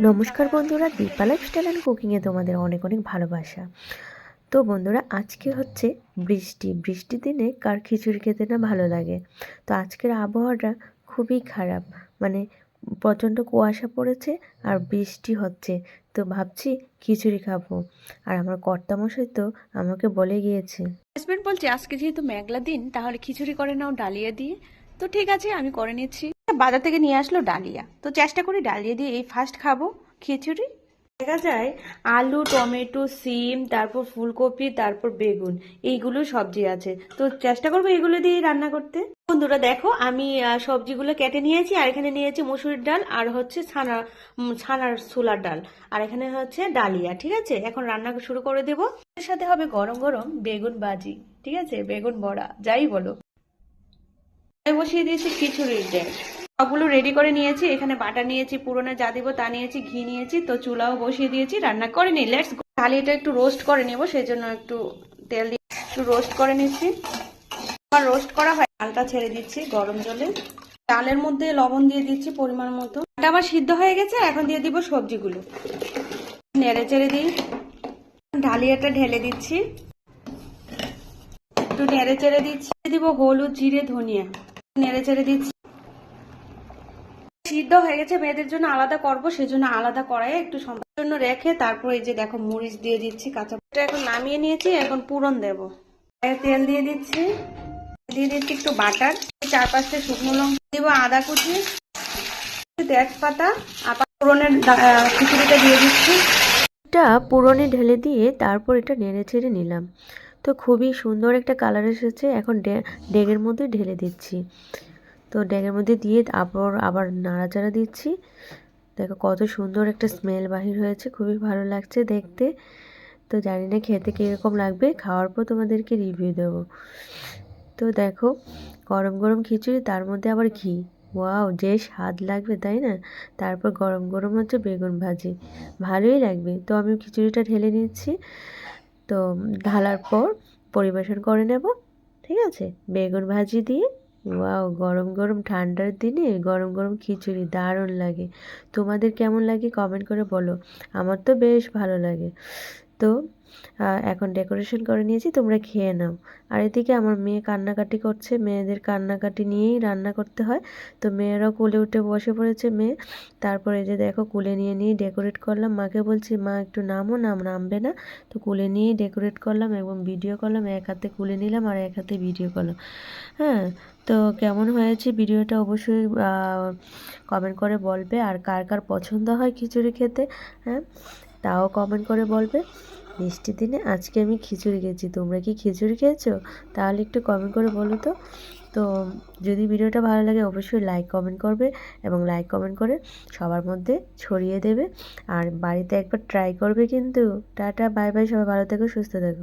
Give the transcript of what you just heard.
নমস্কার বন্ধুরা, Dipa lifestyle and কুকিংয়ে তোমাদের অনেক অনেক ভালোবাসা। তো বন্ধুরা, আজকে হচ্ছে বৃষ্টি। বৃষ্টির দিনে কার খিচুড়ি খেতে না ভালো লাগে? তো আজকের আবহাওয়াটা খুবই খারাপ। মানে প্রচণ্ড কুয়াশা পড়েছে আর বৃষ্টি হচ্ছে। তো ভাবছি খিচুড়ি খাব। আর আমার কর্তামশাই তো আমাকে বলে গিয়েছে। হাজবেন্ড বলছে, আজকে যেহেতু মেঘলা দিন, তাহলে খিচুড়ি করে নাও ডালিয়া দিয়ে। তো ঠিক আছে, আমি করে নিচ্ছি। বাজার থেকে নিয়ে আসলো ডালিয়া। তো চেষ্টা করি ডালিয়া দিয়ে এই ফার্স্ট খাব। খিচুড়ি দেখা যায় আলু, টমেটো, সিম, তারপর ফুলকপি, তারপর বেগুন, এইগুলো সবজি আছে। তো চেষ্টা করব এগুলো দিয়ে রান্না করতে। বন্ধুরা দেখো, আমি সবজিগুলো কেটে নিয়েছি, আর এখানে নিয়েছি মসুরির ডাল, আর হচ্ছে ছানা ছানার ছোলার ডাল, আর এখানে হচ্ছে ডালিয়া, ঠিক আছে? এখন রান্না শুরু করে দেব। এর সাথে হবে গরম গরম বেগুন ভাজি, ঠিক আছে? বেগুন বড়া, যাই বলো। বসিয়ে দিয়েছি খিচুড়ির ডেক সবগুলো রেডি করে নিয়েছি। এখানে বাটা নিয়েছি, পুরোনো যা দিব তা নিয়েছি, ঘি নিয়েছি, তো চুলাও বসিয়ে দিয়েছি, রান্না করে নি। লেটস থালিটা একটু রোস্ট করে নেব সেই জন্য একটু তেল দিয়ে একটু রোস্ট করে নিচ্ছি। আবার রোস্ট করা হয়, ডালটা ছেড়ে দিচ্ছি গরম জলে। ডালের মধ্যে লবণ দিয়ে দিচ্ছি পরিমাণ মতো। এটা আবার সিদ্ধ হয়ে গেছে, এখন দিয়ে দিব সবজিগুলো। নেড়ে চেড়ে দিই। ডালিয়াটা ঢেলে দিচ্ছি। একটু নেড়ে চেড়ে দিচ্ছি। দিব হলুদ, জিরে, ধনিয়া। নেড়ে চেড়ে দিচ্ছি। সিদ্ধ হয়ে গেছে, মেয়েদের জন্য আলাদা করব সেই জন্য আলাদা কড়াইয়ে একটু সম্ভার জন্য রেখে তারপর এই যে দেখো মরিচ দিয়ে দিচ্ছি, কাঁচা এখন নামিয়ে নিয়েছি, এখন পুরন দেব। তেল দিয়ে দিচ্ছি দিয়ে দিচ্ছি একটু বাটার চার শুকনো লঙ্কা দিব, আদা কুচি, তেজপাতা, আবার পুরনের খিচুড়িটা দিয়ে দিচ্ছি। এটা পুরনে ঢেলে দিয়ে তারপর এটা নেড়ে ছেড়ে নিলাম। তো খুবই সুন্দর একটা কালার এসেছে, এখন ডেগের মধ্যে ঢেলে দিচ্ছি। তো ডেগের মধ্যে দিয়ে তারপর আবার নাড়াচাড়া দিচ্ছি। দেখো কত সুন্দর একটা স্মেল বাহির হয়েছে, খুবই ভালো লাগছে দেখতে। তো জানি না খেতে কীরকম লাগবে, খাওয়ার পর তোমাদেরকে রিভিউ দেবো। তো দেখো গরম গরম খিচুড়ি, তার মধ্যে আবার ঘি। ওয়াও, যে স্বাদ লাগবে, তাই না? তারপর গরম গরম হচ্ছে বেগুন ভাজি। ভালোই লাগবে। তো আমি খিচুড়িটা ঢেলে নিচ্ছি। তো ঢালার পর পরিবেশন করে নেব, ঠিক আছে? বেগুন ভাজি দিয়ে ওয়াও গরম গরম ঠান্ডার দিনে গরম গরম খিচুড়ি দারুণ লাগে। তোমাদের কেমন লাগে কমেন্ট করে বলো। আমার তো বেশ ভালো লাগে। তো এখন ডেকোরেশন করে নিয়েছি, তোমরা খেয়ে নাও। আর এদিকে আমার মেয়ে কান্নাকাটি করছে, মেয়েদের কান্নাকাটি নিয়েই রান্না করতে হয়। তো মেয়েরাও কোলে উঠে বসে পড়েছে মেয়ে। তারপরে যে দেখো, কুলে নিয়ে নিয়ে ডেকোরেট করলাম। মাকে বলছি, মা, একটু নামো নাম নামবে না। তো কুলে নিয়েই ডেকোরেট করলাম এবং ভিডিও করলাম, এক হাতে কুলে নিলাম আর এক হাতে ভিডিও করলাম। হ্যাঁ তো কেমন হয়েছে ভিডিওটা অবশ্যই কমেন্ট করে বলবে। আর কার কার পছন্দ হয় খিচুড়ি খেতে হ্যাঁ? তাও কমেন্ট করে বলবে, মিষ্টি দিনে আজকে আমি খিচুড়ি খেয়েছি, তোমরা কি খিচুড়ি খেয়েছো? তাহলে একটু কমেন্ট করে বলো তো। তো যদি ভিডিওটা ভালো লাগে অবশ্যই লাইক কমেন্ট করবে এবং লাইক কমেন্ট করে সবার মধ্যে ছড়িয়ে দেবে। আর বাড়িতে একবার ট্রাই করবে কিন্তু। টাটা বাই বাই সবাই ভালো থেকো, সুস্থ থেকো।